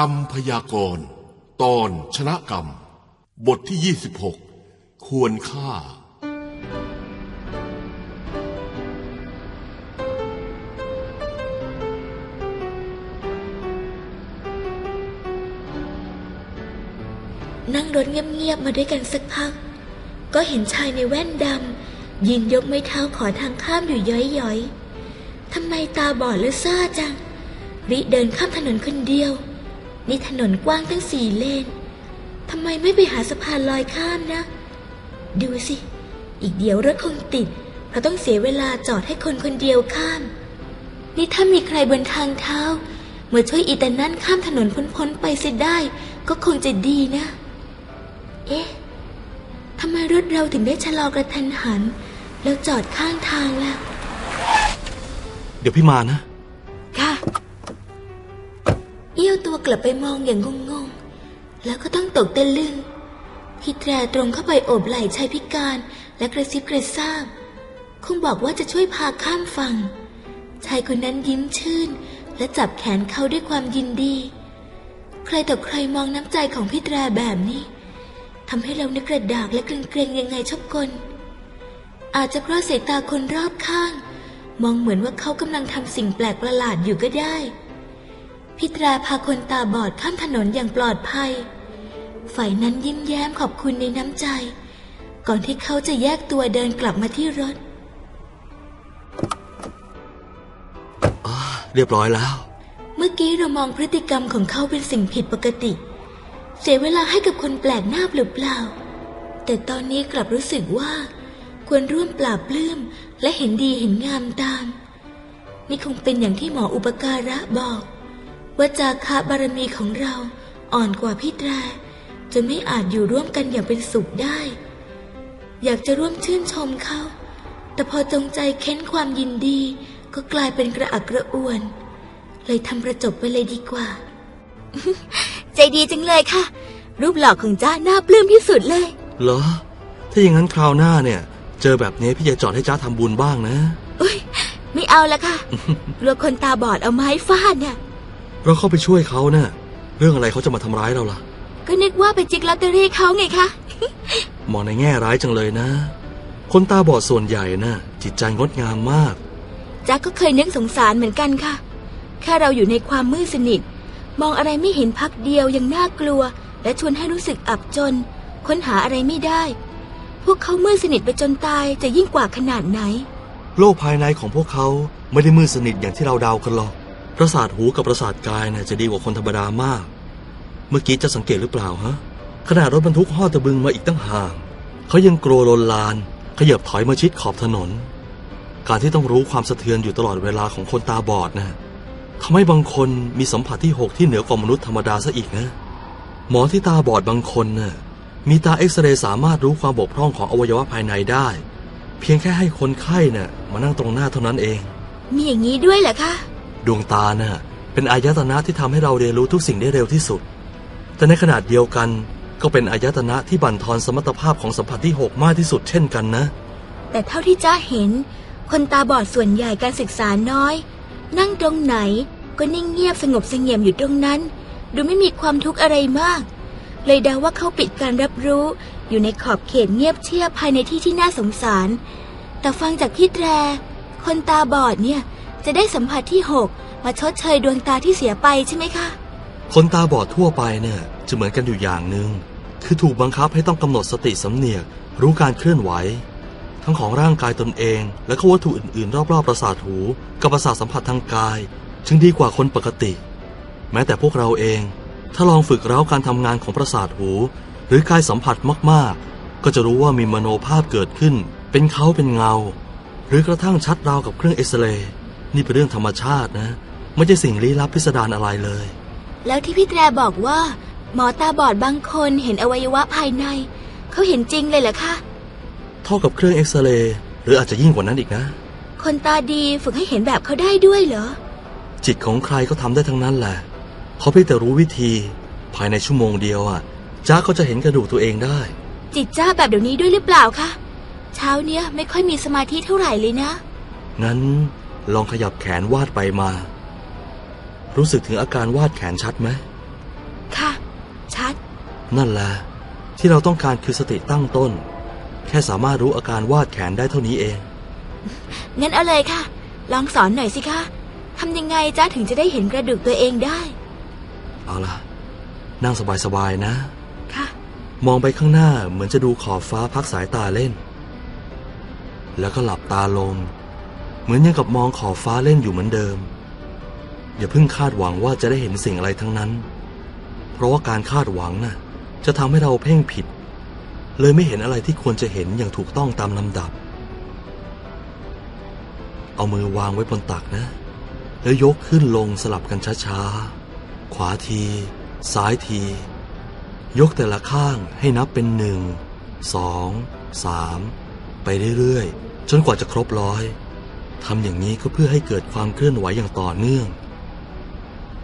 กรรมพยากรณ์ตอนชนะกรรม บทที่ 26 ควรค่า นั่งรถเงียบๆมาด้วยกันสักพัก ก็เห็นชายในแว่นดำยืนยกไม้เท้าขอทางข้ามอยู่ย้อยๆทำไมตาบอดและซ่าจังริเดินข้ามถนนคนเดียว นี่ถนนกว้างตั้งสี่เลนทำไมไม่ไปหาสะพานลอยข้ามนะ ดูสิ อีกเดียวรถคงติด เพราะต้องเสียเวลาจอดให้คนคนเดียวข้าม นี่ถ้ามีใครบนทางเท้ามาช่วยอีตานั่นข้ามถนนพ้นๆไปเสียได้ ก็คงจะดีนะ เอ๊ะทำไมรถเราถึงได้ชะลอกระทันหัน แล้วจอดข้างทางล่ะ เดี๋ยวพี่มานะ เอี้ยวตัวกลับไปมองอย่างงงๆ แล้วก็ต้องตกตะลึงพี่แตรตรงเข้าไปโอบไหล่ชายพิการและกระซิบกระซาบ คงบอกว่าจะช่วยพาข้ามฝั่ง ชายคนนั้นยิ้มชื่น และจับแขนเขาด้วยความยินดี ใครต่อใครมองน้ำใจของพี่แตรแบบนี้ทำให้เรานึกกระดากและเกรงๆยังไงชอบกลอาจจะเพราะสายตาคนรอบข้าง มองเหมือนว่าเขากำลังทำสิ่งแปลกประหลาดอยู่ก็ได้ พี่ตราพาคนตาบอดข้ามถนนอย่างปลอดภัย ฝ่ายนั้นยิ้มแย้มขอบคุณในน้ำใจ ก่อนที่เขาจะแยกตัวเดินกลับมาที่รถเรียบร้อยแล้ว เมื่อกี้เรามองพฤติกรรมของเขาเป็นสิ่งผิดปกติ เสียเวลาให้กับคนแปลกหน้าหรือเปล่า แต่ตอนนี้กลับรู้สึกว่า ควรร่วมปราบปลื้มและเห็นดีเห็นงามตาม นี่คงเป็นอย่างที่หมออุปการะบอก ว่าจาคะบารมีของเราอ่อนกว่าพี่แตรจนไม่อาจอยู่ร่วมกันอย่างเป็นสุขได้ อยากจะร่วมชื่นชมเขา แต่พอจงใจเค้นความยินดีก็กลายเป็นกระอักกระอ่วน เลยทำประจบไปเลยดีกว่า ใจดีจังเลยค่ะ รูปหล่อของจ้าน่าปลื้มที่สุดเลย เหรอ ถ้าอย่างนั้นคราวหน้าเนี่ย เจอแบบนี้พี่จะจอดให้จ้าทำบุญบ้างนะ อุ้ยไม่เอาละค่ะ กลัวคนตาบอดเอาไม้ฟาดเนี่ย เราเข้าไปช่วยเขาเนะ่ะเรื่องอะไรเขาจะมาทำร้ายเราล่ะ ก็นึกว่าไปจิกลอตเตอรี่เขาไงคะ มองในแง่ร้ายจังเลยนะ คนตาบอดส่วนใหญ่น่ะจิตใจงดงามมากจ๊กก็เคยนึกสงสารเหมือนกันค่ะ แค่เราอยู่ในความมืดสนิท มองอะไรไม่เห็นพักเดียวยังน่ากลัว และชวนให้รู้สึกอับจน ค้นหาอะไรไม่ได้ พวกเขามืดสนิทไปจนตายจะยิ่งกว่าขนาดไหน โลกภายในของพวกเขาไม่ได้มืดสนิทอย่างที่เราเดากันหรอก ประสาทหูกับประสาทกายน่ะจะดีกว่าคนธรรมดามาก เมื่อกี้จะสังเกตหรือเปล่าฮะขนาดรถบรรทุกห่อตะบึงมาอีกตั้งห่างเขายังกลัวลนลาน ขยับถอยมาชิดขอบถนน การที่ต้องรู้ความสะเทือนอยู่ตลอดเวลาของคนตาบอดนะทำให้บางคนมีสัมผัสที่หกที่เหนือกว่ามนุษย์ธรรมดาซะอีกนะ หมอที่ตาบอดบางคนน่ะมีตาเอ็กซเรย์สามารถรู้ความบกพร่องของอวัยวะภายในได้ เพียงแค่ให้คนไข้น่ะมานั่งตรงหน้าเท่านั้นเอง มีอย่างนี้ด้วยเหรอคะ ดวงตาน่ะเป็นอายตนะที่ทำให้เราเรียนรู้ทุกสิ่งได้เร็วที่สุด แต่ในขนาดเดียวกันก็เป็นอายตนะที่บั่นทอนสมรรถภาพของสัมผัสที่หกมากที่สุดเช่นกันนะ แต่เท่าที่จ้าเห็น คนตาบอดส่วนใหญ่การศึกษาน้อย นั่งตรงไหนก็นิ่งเงียบสงบเสงี่ยมอยู่ตรงนั้น ดูไม่มีความทุกข์อะไรมาก เลยเดาว่าเขาปิดการรับรู้ อยู่ในขอบเขตเงียบเชียบภายในที่ที่น่าสงสาร แต่ฟังจากพี่แตรคนตาบอดเนี่ย จะได้สัมผัสที่หกมาชดเชยดวงตาที่เสียไปใช่ไหมคะ คนตาบอดทั่วไปเนี่ยจะเหมือนกันอยู่อย่างหนึ่งคือถูกบังคับให้ต้องกำหนดสติสำเนียก รู้การเคลื่อนไหว ทั้งของร่างกายตนเอง และก็วัตถุอื่น ๆ รอบ ๆ ประสาทหูกับประสาทสัมผัสทางกาย จึงดีกว่าคนปกติ แม้แต่พวกเราเอง ถ้าลองฝึกเร้าการทำงานของประสาทหู หรือกายสัมผัสมากๆ ก็จะรู้ว่ามีมโนภาพเกิดขึ้น เป็นเขาเป็นเงา หรือกระทั่งชัดราวกับเครื่องเอ็กซเรย์ นี่เป็นเรื่องธรรมชาตินะ ไม่ใช่สิ่งลี้ลับพิสดารอะไรเลย แล้วที่พี่แตรบอกว่า หมอตาบอดบางคนเห็นอวัยวะภายใน เขาเห็นจริงเลยเหรอคะเท่ากับเครื่องเอ็กซเรย์หรืออาจจะยิ่งกว่านั้นอีกนะ คนตาดีฝึกให้เห็นแบบเขาได้ด้วยเหรอ จิตของใครก็ทำได้ทั้งนั้นแหละเขาเพียงแต่รู้วิธี ภายในชั่วโมงเดียวอะจ้าก็จะเห็นกระดูกตัวเองได้ จิตจ้าแบบเดี๋ยวนี้ด้วยหรือเปล่าคะเช้าเนี้ยไม่ค่อยมีสมาธิเท่าไหร่เลยนะ งั้น ลองขยับแขนวาดไปมา รู้สึกถึงอาการวาดแขนชัดไหมนั่นแหละ ที่เราต้องการคือสติตั้งต้น แค่สามารถรู้อาการวาดแขนได้เท่านี้เอง งั้นเอาเลยค่ะ ลองสอนหน่อยสิคะทำยังไงจ๊ะถึงจะได้เห็นกระดูกตัวเองได้ เอาล่ะ นั่งสบายๆนะ ค่ะ มองไปข้างหน้าเหมือนจะดูขอบฟ้าพักสายตาเล่น แล้วก็หลับตาลง เหมือนยังกับมองขอบฟ้าเล่นอยู่เหมือนเดิม อย่าเพิ่งคาดหวังว่าจะได้เห็นสิ่งอะไรทั้งนั้น เพราะว่าการคาดหวังน่ะ จะทำให้เราเพ่งผิด เลยไม่เห็นอะไรที่ควรจะเห็นอย่างถูกต้องตามลำดับ เอามือวางไว้บนตักนะ แล้วยกขึ้นลงสลับกันช้าๆ ขวาที ซ้ายที ยกแต่ละข้างให้นับเป็นหนึ่งสองสามไปเรื่อยๆ จนกว่าจะครบร้อย ทำอย่างนี้ก็เพื่อให้เกิดความเคลื่อนไหวอย่างต่อเนื่อง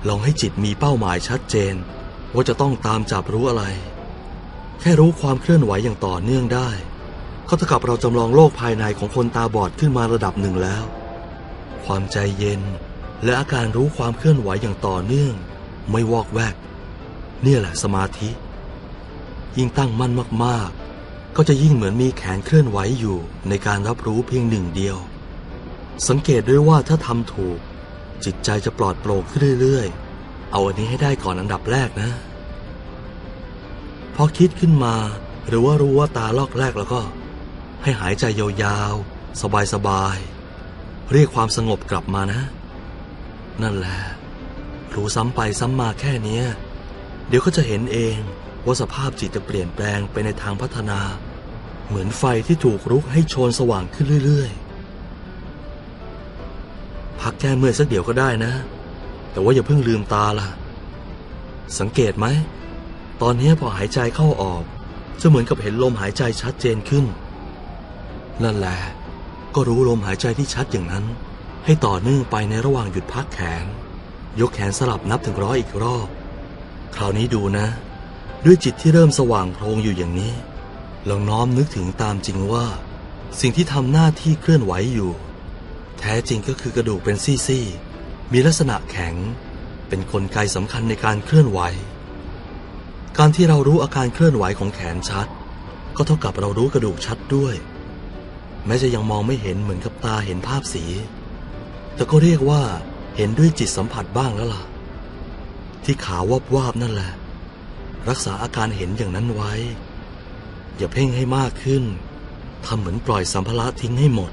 ลองให้จิตมีเป้าหมายชัดเจน ว่าจะต้องตามจับรู้อะไร แค่รู้ความเคลื่อนไหวอย่างต่อเนื่องได้ ก็เท่ากับเราจำลองโลกภายในของคนตาบอดขึ้นมาระดับหนึ่งแล้ว ความใจเย็น และอาการรู้ความเคลื่อนไหวอย่างต่อเนื่อง ไม่วอกแวก เนี่ยแหละสมาธิ ยิ่งตั้งมั่นมากๆ ก็จะยิ่งเหมือนมีแขนเคลื่อนไหวอยู่ในการรับรู้เพียงหนึ่งเดียว สังเกตด้วยว่าถ้าทำถูก จิตใจจะปลอดโปร่งขึ้นเรื่อยๆ เอาอันนี้ให้ได้ก่อนอันดับแรกนะ พอคิดขึ้นมา หรือว่ารู้ว่าตาลอกแรกแล้วก็ ให้หายใจยาวๆ สบายๆ เรียกความสงบกลับมานะ นั่นแหละ รู้ซ้ำไปซ้ำมาแค่เนี้ยเดี๋ยวก็จะเห็นเองว่าสภาพจิตจะเปลี่ยนแปลงไปในทางพัฒนา เหมือนไฟที่ถูกรุกให้โชนสว่างขึ้นเรื่อยๆ พักแก้เมื่อยสักเดี๋ยวก็ได้นะ แต่ว่าอย่าเพิ่งลืมตาล่ะ สังเกตไหม ตอนนี้พอหายใจเข้าออกจะเหมือนกับเห็นลมหายใจชัดเจนขึ้น นั่นแหละ ก็รู้ลมหายใจที่ชัดอย่างนั้น ให้ต่อเนื่องไปในระหว่างหยุดพักแขน ยกแขนสลับนับถึงร้อยอีกรอบ คราวนี้ดูนะ ด้วยจิตที่เริ่มสว่างโพลงอยู่อย่างนี้ลองน้อมนึกถึงตามจริงว่า สิ่งที่ทำหน้าที่เคลื่อนไหวอยู่ แท้จริงก็คือกระดูกเป็นซี่ๆ มีลักษณะแข็ง เป็นนกลไกสำคัญในการเคลื่อนไหว การที่เรารู้อาการเคลื่อนไหวของแขนชัด ก็เท่ากับเรารู้กระดูกชัดด้วย แม้จะยังมองไม่เห็นเหมือนกับตาเห็นภาพสี แต่ก็เรียกว่าเห็นด้วยจิตสัมผัสบ้างแล้วล่ะ ที่ขาววาบวาบนั่นแหละ รักษาอาการเห็นอย่างนั้นไว้ อย่าเพ่งให้มากขึ้นทำเหมือนปล่อยสัมภาระทิ้งให้หมด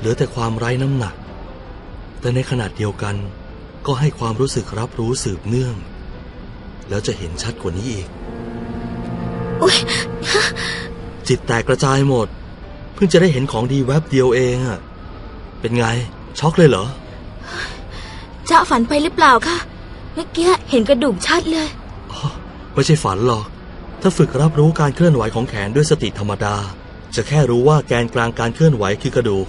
เหลือแต่ความไร้น้ำหนัก แต่ในขณะเดียวกันก็ให้ความรู้สึกรับรู้สืบเนื่อง แล้วจะเห็นชัดกว่านี้อีกอุ๊ยจิตแตกกระจายหมด เพิ่งจะได้เห็นของดีแวบเดียวเองอะเป็นไง ช็อกเลยเหรอจ๊ะฝันไปหรือเปล่าคะเมื่อกี้เห็นกระดูกชัดเลยอ๋อไม่ใช่ฝันหรอก ถ้าฝึกรับรู้การเคลื่อนไหวของแขนด้วยสติธรรมดา จะแค่รู้ว่าแกนกลางการเคลื่อนไหวคือกระดูก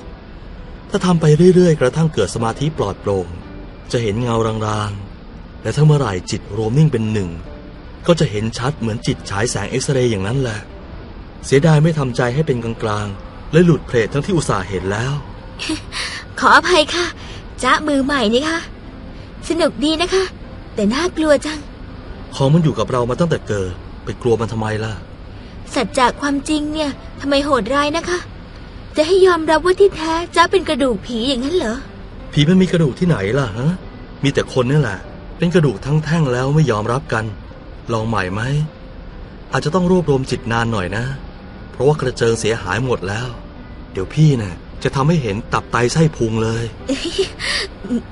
ถ้าทำไปเรื่อยๆ กระทั่งเกิดสมาธิปลอดโปร่ง จะเห็นเงารางๆ และถ้าเมื่อไหร่จิตรวมนิ่งเป็นหนึ่ง ก็จะเห็นชัดเหมือนจิตฉายแสงเอ็กซเรย์อย่างนั้นแหละ เสียดายไม่ทำใจให้เป็นกลางๆ และหลุดเพลททั้งที่อุตส่าห์เห็นแล้ว ขออภัยค่ะจ๊ะมือใหม่นี่ค่ะ สนุกดีนะคะ แต่น่ากลัวจัง ของมันอยู่กับเรามาตั้งแต่เกิด ไปกลัวมันทำไมล่ะ สัจจากความจริงเนี่ยทำไมโหดร้ายนะคะ จะให้ยอมรับว่าที่แท้จ๊ะเป็นกระดูกผีอย่างนั้นเหรอ ผีมันมีกระดูกที่ไหนล่ะฮะ มีแต่คนนี่แหละ เป็นกระดูกทั้งแท่งแล้วไม่ยอมรับกัน ลองใหม่ไหม อาจจะต้องรวบรวมจิตนานหน่อยนะ เพราะว่ากระเจิงเสียหายหมดแล้ว เดี๋ยวพี่นะ่ะจะทำให้เห็นตับไตไส้พุงเลย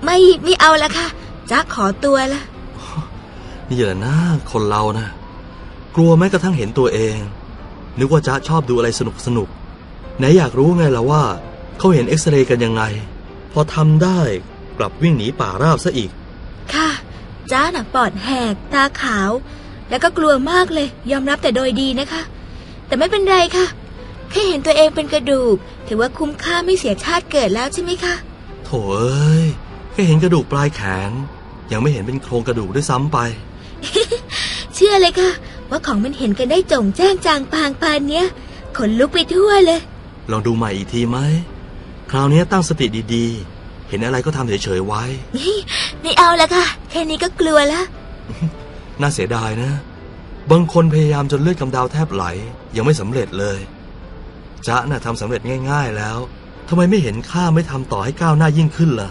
ไม่ไม่เอาละค่ะจ๊ะขอตัวละนี่แหละนะคนเรานะกลัวแม้กระทั่งเห็นตัวเอง นึกว่าจ๊ะชอบดูอะไรสนุกสนุก ไหนอยากรู้ไงล่ะว่า เขาเห็นเอ็กซเรย์กันยังไง พอทำได้กลับวิ่งหนีป่าราบซะอีก ค่ะจ๊ะน่ะปอดแหก ตาขาว แล้วก็กลัวมากเลย ยอมรับแต่โดยดีนะคะ แต่ไม่เป็นไรค่ะ แค่เห็นตัวเองเป็นกระดูก ถือว่าคุ้มค่าไม่เสียชาติเกิดแล้วใช่ไหมคะ โถเอ้ยแค่เห็นกระดูกปลายแขน ยังไม่เห็นเป็นโครงกระดูกด้วยซ้ำไป เชื่อเลยค่ะ ว่าของมันเห็นกันได้จงแจ้งจางปางปานเนี้ยขนลุกไปทั่วเลย ลองดูใหม่อีกทีไหม คราวนี้ตั้งสติดีๆ เห็นอะไรก็ทำเฉยๆไว้นี่ไม่เอาละค่ะ แค่นี้ก็กลัวแล้ว น่าเสียดายนะ บางคนพยายามจนเลือดกำเดาแทบไหล ยังไม่สำเร็จเลยจ๊ะน่ะทำสำเร็จง่าย ๆแล้วทำไมไม่เห็นข้าไม่ทำต่อให้ก้าวหน้ายิ่งขึ้นล่ะ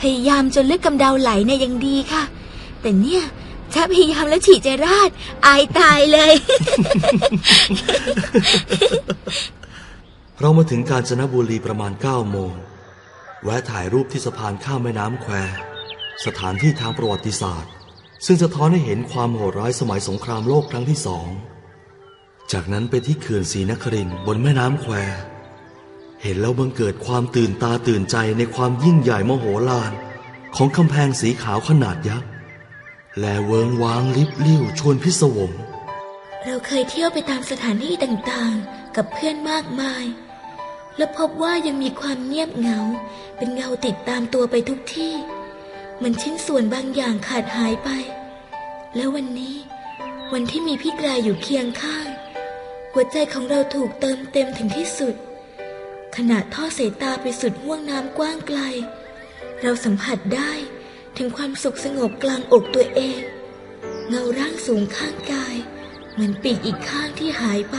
พยายามจนเลือดกำเดาไหลเนี่ยยังดีค่ะ แต่เนี่ยถ้าพยายามแล้วฉี่จะราด อายตายเลย เรามาถึงกาญจนบุรีประมาณ9โมง แวะถ่ายรูปที่สะพานข้ามแม่น้ำแควสถานที่ทางประวัติศาสตร์ ซึ่งสะท้อนให้เห็นความโหดร้ายสมัยสงครามโลกครั้งที่สอง จากนั้นไปที่เขื่อนศรีนครินบนแม่น้ำแควเห็นแล้วบังเกิดความตื่นตาตื่นใจในความยิ่งใหญ่มโหฬารของกำแพงสีขาวขนาดยักษ์และเวิงว้างลิบลิ่วชวนพิศวง เราเคยเที่ยวไปตามสถานที่ต่างๆ กับเพื่อนมากมาย และพบว่ายังมีความเงียบเหงา เป็นเงาติดตามตัวไปทุกที่ เหมันชิ้นส่วนบางอย่างขาดหายไป แล้ววันนี้ วันที่มีพี่แตรอยู่เคียงข้าง หัวใจของเราถูกเติมเต็มถึงที่สุด ขณะทอดสายตาไปสุดห้วงน้ำกว้างไกล เราสัมผัสได้ถึงความสุขสงบกลางอกตัวเอง เงาร่างสูงข้างกาย เหมือนปีกอีกข้างที่หายไป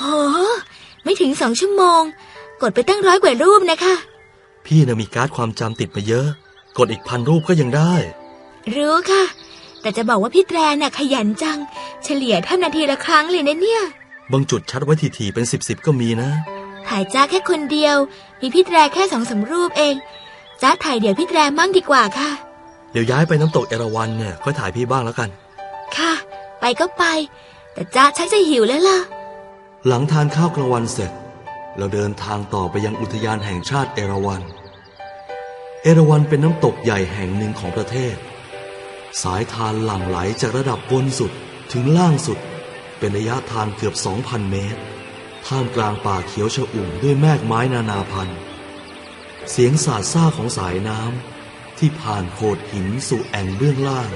โอ้โห ไม่ถึงสองชั่วโมง กดไปตั้งร้อยกว่ารูปนะคะ พี่น่ะมีการ์ดความจำติดมาเยอะ กดอีกพันรูปก็ยังได้ รู้ค่ะ แต่จะบอกว่าพี่แตรน่ะขยันจัง เฉลี่ยแทบนาทีละครั้งเลยนะเนี่ย บางจุดชัดไว้ทีๆเป็นสิบสิบก็มีนะ ถ่ายจ้าแค่คนเดียว มีพี่แตรแค่สองสามรูปเอง จ้าถ่ายเดี๋ยวพี่แตรมั่งดีกว่าค่ะ เดี๋ยวย้ายไปน้ำตกเอราวัณเนี่ยค่อยถ่ายพี่บ้างแล้วกัน ค่ะ ไปก็ไป แต่จ้าชักจะหิวแล้วล่ะ หลังทานข้าวกลางวันเสร็จ เราเดินทางต่อไปยังอุทยานแห่งชาติเอราวัณเอราวัณเป็นน้ำตกใหญ่แห่งหนึ่งของประเทศ สายทานหลั่งไหลจากระดับบนสุดถึงล่างสุด เป็นระยะทางเกือบ 2,000 เมตร ท่ามกลางป่าเขียวชอุ่มด้วยแมกไม้นานาพันธุ์ เสียงสาดซ่าของสายน้ำที่ผ่านโขดหินสู่แอ่งเบื้องล่าง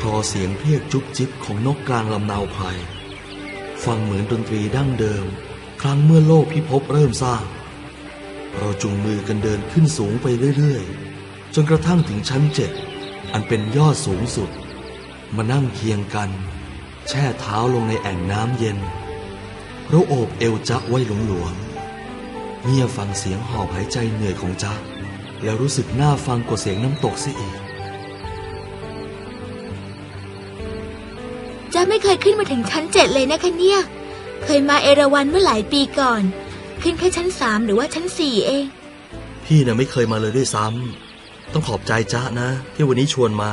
คลอเสียงเรียกจุ๊บจิ๊บของนกกลางลำนาวไพร ฟังเหมือนดนตรีดั้งเดิม ครั้งเมื่อโลกพิภพเริ่มสร้าง เราจูงมือกันเดินขึ้นสูงไปเรื่อยๆ จนกระทั่งถึงชั้นเจ็ด อันเป็นยอดสูงสุด มานั่งเคียงกัน แช่เท้าลงในแอ่งน้ำเย็นเราโอบเอวจ๊ะไว้หลวมๆเงียบฟังเสียงหอบหายใจเหนื่อยของจ๊ะแล้วรู้สึกหน่าฟังกว่าเสียงน้ำตกเสียอีก ไม่เคยขึ้นมาถึงชั้นเจ็ดเลยนะคะเนี่ย เคยมาเอราวันเมื่อหลายปีก่อน ขึ้นแค่ชั้นสามหรือว่าชั้นสี่เอง พี่น่ะไม่เคยมาเลยด้วยซ้ำต้องขอบใจจ๊ะนะ ที่วันนี้ชวนมา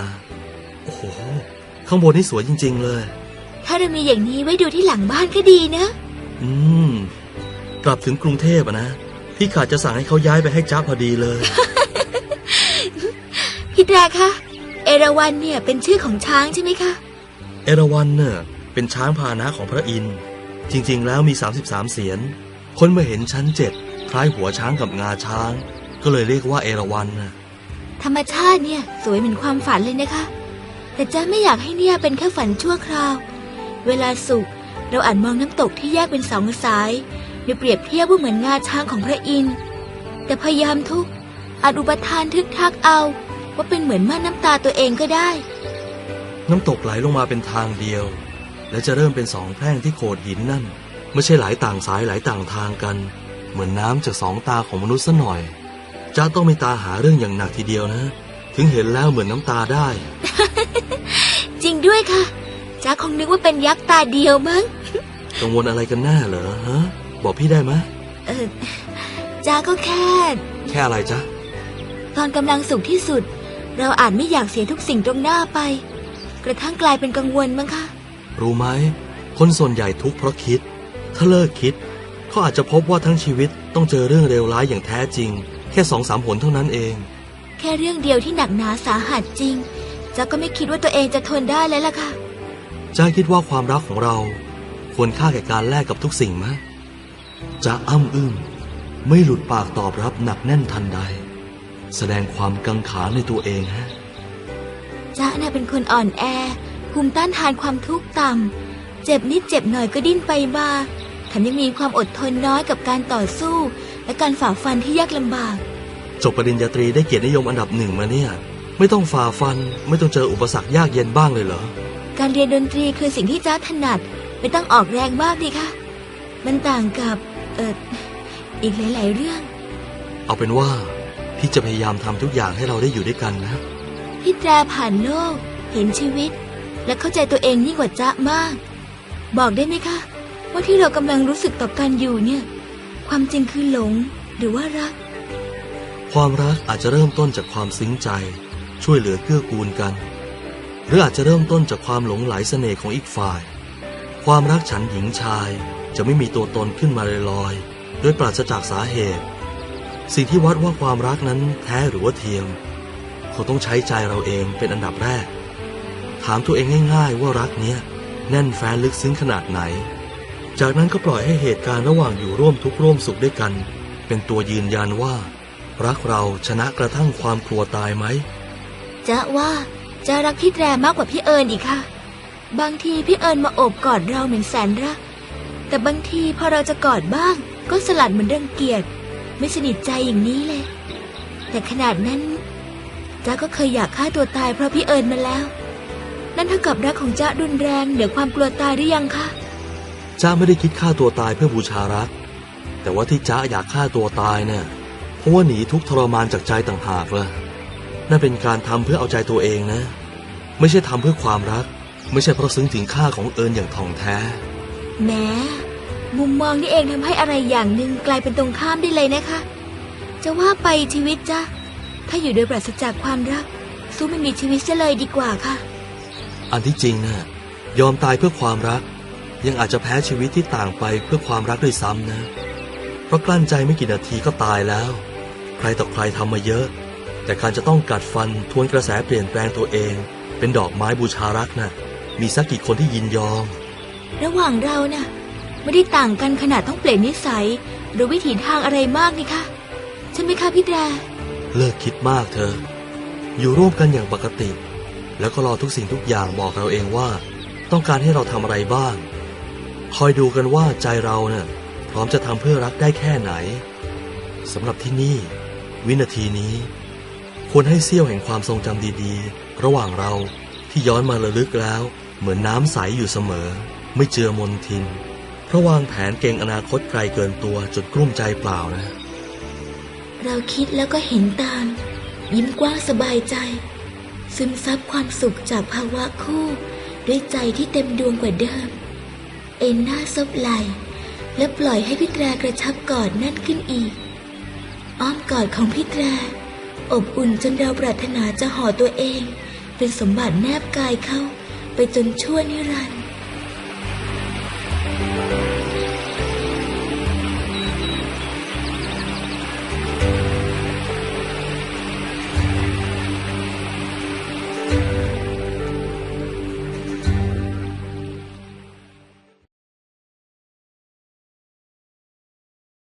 โอ้โห ข้างบนนี่สวยจริง ๆ เลย ถ้าเรามีอย่างนี้ไว้ดูที่หลังบ้านก็ดีนะ อืม กลับถึงกรุงเทพอะนะ พี่ขาดจะสั่งให้เขาย้ายไปให้จ๊ะพอดีเลยพี่แตรคะเอราวันเนี่ยเป็นชื่อของช้างใช่ไหมคะ เอราวัณเน่ะเป็นช้างพาหนะของพระอินทร์ จริงๆ แล้วมี 33 เสียน คนมาเห็นชั้นเจ็ดคล้ายหัวช้างกับงาช้าง ก็เลยเรียกว่าเอราวัณน่ะธรรมชาติเนี่ยสวยเหมือนความฝันเลยนะคะ แต่จ้าไม่อยากให้เนี่ยเป็นแค่ฝันชั่วคราว เวลาสุขเราอาจมองน้ำตกที่แยกเป็นสองสายโดยเปรียบเทียบว่าเหมือนงาช้างของพระอินทร์ แต่พยายามทุกอาจอุปทานทึกทักเอา ว่าเป็นเหมือนม่านน้ำตาตัวเองก็ได้ น้ำตกไหลลงมาเป็นทางเดียว และจะเริ่มเป็นสองแพร่งที่โขดหินนั่น ไม่ใช่ไหลต่างสายไหลต่างทางกัน เหมือนน้ำจากสองตาของมนุษย์ซะหน่อยจ้าต้องมีตาหาเรื่องอย่างหนักทีเดียวนะ ถึงเห็นแล้วเหมือนน้ำตาได้ จริงด้วยค่ะจ้าคงนึกว่าเป็นยักษ์ตาเดียวมั้งกังวลอะไรกันแน่เหรอฮะ บอกพี่ได้ไหมะเออจ้าก็แค่ แค่อะไรจ๊ะ ตอนกำลังสุขที่สุด เราอาจไม่อยากเสียทุกสิ่งตรงหน้าไป กระทั่งกลายเป็นกังวลมั้งคะ รู้ไหม คนส่วนใหญ่ทุกข์เพราะคิด ถ้าเลิกคิดเขาอาจจะพบว่าทั้งชีวิตต้องเจอเรื่องเลวร้ายอย่างแท้จริง แค่สองสามผลเท่านั้นเอง แค่เรื่องเดียวที่หนักหนาสาหัสจริงจ้าก็ไม่คิดว่าตัวเองจะทนได้แล้วล่ะค่ะจ้าคิดว่าความรักของเรา ควรค่าแก่การแลกกับทุกสิ่งไหมจ้าอ้ำอึ้งไม่หลุดปากตอบรับหนักแน่นทันใด แสดงความกังขาในตัวเองฮะ จ้าน่ะเป็นคนอ่อนแอ ภูมิต้านทานความทุกข์ต่ำ เจ็บนิดเจ็บหน่อยก็ดิ้นไปมาแถมยังมีความอดทนน้อยกับการต่อสู้ และการฝ่าฟันที่ยากลำบาก จบปริญญาตรีได้เกียรตินิยมอันดับหนึ่งมาเนี่ย ไม่ต้องฝ่าฟัน ไม่ต้องเจออุปสรรคยากเย็นบ้างเลยเหรอ การเรียนดนตรีคือสิ่งที่จ้าถนัด ไม่ต้องออกแรงมากดีค่ะ มันต่างกับ เอออีกหลาย ๆ เรื่อง เอาเป็นว่าพี่จะพยายามทำทุกอย่างให้เราได้อยู่ด้วยกันนะ พี่แตรผ่านโลก เห็นชีวิต และเข้าใจตัวเองยิ่งกว่าจ๊ะมาก บอกได้ไหมคะ ว่าที่เรากำลังรู้สึกต่อกันอยู่เนี่ย ความจริงคือหลงหรือว่ารัก ความรักอาจจะเริ่มต้นจากความซึ้งใจ ช่วยเหลือเกื้อกูลกัน หรืออาจจะเริ่มต้นจากความหลงไหลเสน่ห์ของอีกฝ่าย ความรักฉันหญิงชายจะไม่มีตัวตนขึ้นมาลอยๆโดยปราศจากสาเหตุ สิ่งที่วัดว่าความรักนั้นแท้หรือว่าเทียม คงต้องใช้ใจเราเองเป็นอันดับแรก ถามตัวเองง่าย ๆ ว่ารักเนี้ยแน่นแฟ้นลึกซึ้งขนาดไหน จากนั้นก็ปล่อยให้เหตุการณ์ระหว่างอยู่ร่วมทุกข์ร่วมสุขด้วยกัน เป็นตัวยืนยันว่า รักเราชนะกระทั่งความกลัวตายไหมจะว่าจะรักพี่แตรมากกว่าพี่เอิญอีกค่ะ บางทีพี่เอิญมาโอบกอดเราเหมือนแสนรัก แต่บางทีพอเราจะกอดบ้าง ก็สลัดเหมือนเรังเกียจไม่สนิทใจอย่างนี้เลย แต่ขนาดนั้น จ๊ะก็เคยอยากฆ่าตัวตายเพราะพี่เอิญมาแล้ว นั่นเท่ากับรักของจ๊ะรุนแรงเหนือความกลัวตายหรือยังคะจ้าไม่ได้คิดฆ่าตัวตายเพื่อบูชารัก แต่ว่าที่จ้าอยากฆ่าตัวตายเนี่ยเพราะว่าหนีทุกข์ทรมานจากใจต่างหากล่ะนั่นเป็นการทำเพื่อเอาใจตัวเองนะ ไม่ใช่ทำเพื่อความรัก ไม่ใช่เพราะซึ้งถึงค่าของเอิญอย่างท่องแท้แหม้มุมมองนี่เองทำให้อะไรอย่างหนึ่งกลายเป็นตรงข้ามได้เลยนะคะ จะว่าไปชีวิตจ้ะ ถ้าอยู่โดยปราศจากความรัก สู้ไม่มีชีวิตจะเลยดีกว่าค่ะ อันที่จริงน่ะยอมตายเพื่อความรัก ยังอาจจะแพ้ชีวิตที่ต่างไปเพื่อความรักด้วยซ้ำนะ เพราะกลั้นใจไม่กี่นาทีก็ตายแล้ว ใครต่อใครทำมาเยอะ แต่การจะต้องกัดฟันทวนกระแสเปลี่ยนแปลงตัวเอง เป็นดอกไม้บูชารักน่ะ มีสักกี่คนที่ยินยอม ระหว่างเราน่ะไม่ได้ต่างกันขนาดต้องเปลี่ยนนิสัย หรือวิถีทางอะไรมากนี่คะใช่ไหมคะพี่แดร เลิกคิดมากเธอ อยู่ร่วมกันอย่างปกติ แล้วก็รอทุกสิ่งทุกอย่างบอกเราเองว่า ต้องการให้เราทำอะไรบ้าง คอยดูกันว่าใจเราเนะ่ะพร้อมจะทำเพื่อรักได้แค่ไหนสำหรับที่นี่ วินาทีนี้ ควรให้เสี้ยวแห่งความทรงจำดีๆ ระหว่างเราที่ย้อนมาระลึกแล้ว เหมือนน้ำใสอยู่เสมอ ไม่เจือมนทิน เพราะวางแผนเก่งอนาคตไกลเกินตัวจนกลุ้มใจเปล่านะ เราคิดแล้วก็เห็นตาม ยิ้มกว้างสบายใจ ซึมซับความสุขจากภาวะคู่ ด้วยใจที่เต็มดวงกว่าเดิม เอ็นหน้าซบไหลและปล่อยให้พี่แตรกระชับกอดแน่นขึ้นอีก อ้อมกอดของพี่แตร อบอุ่นจนเราปรารถนาจะห่อตัวเอง เป็นสมบัติแนบกายเขาไปจนชั่วนิรันด